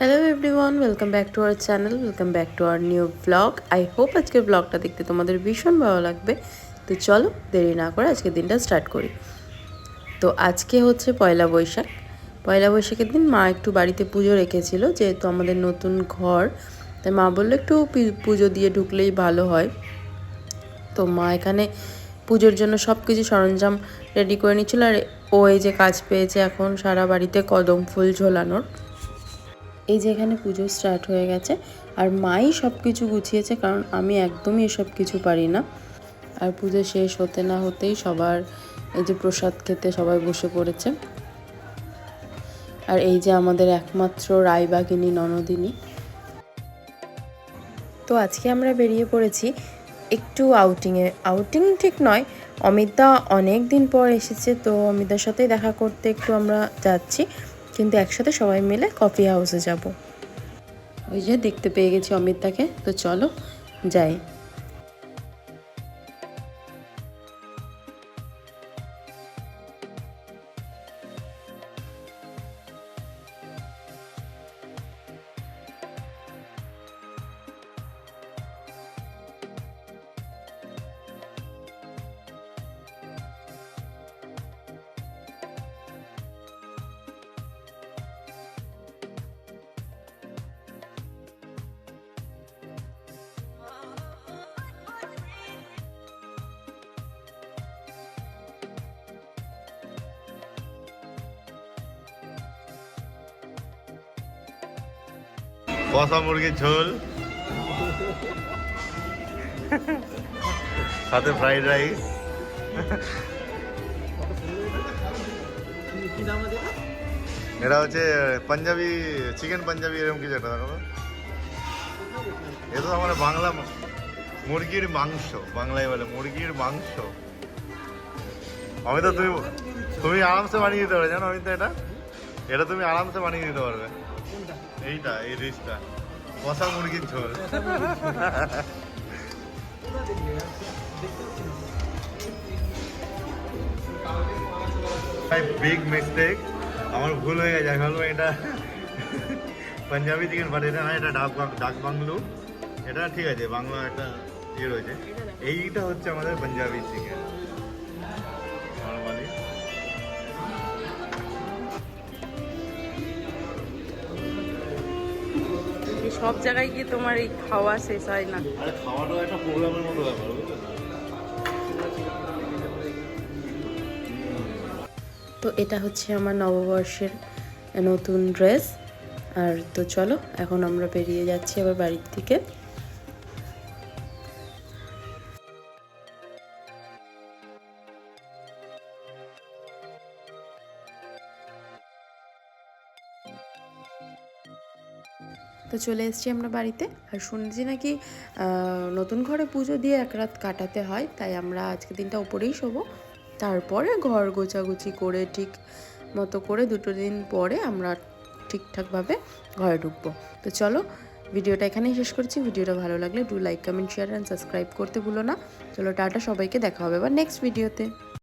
Hello everyone welcome back to our channel welcome back to our new blog I hope আজকের ব্লগটা দেখতে তোমাদের ভীষণ ভালো লাগবে। তো চলো দেরি না করে আজকের দিনটা স্টার্ট করি। তো আজকে হচ্ছে পয়লা বৈশাখ। পয়লা বৈশাখের দিন মা একটু বাড়িতে পুজো রেখেছিল, যেহেতু আমাদের নতুন ঘর। তাই মা বলল একটু পুজো দিয়ে ঢুকলেই ভালো হয়। তো মা এখানে পুজোর জন্য সব কিছু সরঞ্জাম রেডি করে নিচ্ছিল। আর ও এই যে কাজ পেয়েছে এখন সারা বাড়িতে কদম ফুল ঝোলানোর। এই যে এখানে পুজো স্টার্ট হয়ে গেছে। আর মাই সব কিছু গুছিয়েছে কারণ আমি একদমই এসব কিছু পারি না। আর পুজো শেষ হতে না হতেই সবার এই যে প্রসাদ খেতে সবাই বসে পড়েছে। আর এই যে আমাদের একমাত্র রায়বাগিনী ননদিনী। তো আজকে আমরা বেরিয়ে পড়েছি একটু আউটিংয়ে আউটিং ঠিক নয়, অমিতা অনেক দিন পর এসেছে, তো অমিতার সাথেই দেখা করতে একটু আমরা যাচ্ছি। কিন্তু একসাথে সবাই মিলে কফি হাউসে যাব। ওই যে দেখতে পেয়ে গেছি অমিতাকে তো চলো, যাই। কষা মুরগির ঝোল। সাথে ফ্রাইড রাইস এটা হচ্ছে, পাঞ্জাবি চিকেন পাঞ্জাবি এরকম কিছু একটা, দেখো। এ তো আমার বাংলা মুরগির মাংস, বাংলায় বলে মুরগির মাংস। আমি তো তুমি তুমি আরামসে বানিয়ে দিতে পারবে জানো আমি তো এটা? এটা তুমি আরামসে বানিয়ে দিতে পারবে। এইটা, এই ডিশটা কষা মুরগির ঝোল। বিগ মিস্টেক আমার ভুল হয়ে গেছে, আমি এটা পাঞ্জাবি চিকেন বাট এটা না, এটা ডাক ডাক বাংলো। এটা ঠিক আছে, বাংলা একটা ইয়ে রয়েছে। এইটা হচ্ছে আমাদের পাঞ্জাবি চিকেন নর্মালি। সব জায়গায় গিয়ে তোমার এই খাওয়া শেষ হয় না। আরে খাওয়াটাও একটা প্রোগ্রামের মতো ব্যাপার তো এটা হচ্ছে আমার নববর্ষের নতুন ড্রেস। আর তো চলো এখন আমরা বেরিয়ে যাচ্ছি আবার বাড়ির থেকে তো চলে এসেছি আমরা বাড়িতে। আর শুনছি নাকি নতুন ঘরে পুজো দিয়ে এক রাত কাটাতে হয়, তাই আমরা আজকে দিনটা উপরেই শোবো। তারপরে ঘর গোছাগুছি করে ঠিক মতো করে দুটো দিন পরে আমরা ঠিকঠাকভাবে ঘরে ঢুকবো। তো চলো, ভিডিওটা এখানেই শেষ করছি। ভিডিওটা ভালো লাগলে do like comment share and subscribe করতে ভুলো না। চলো, টাটা, সবাইকে দেখা হবে এবার নেক্সট ভিডিওতে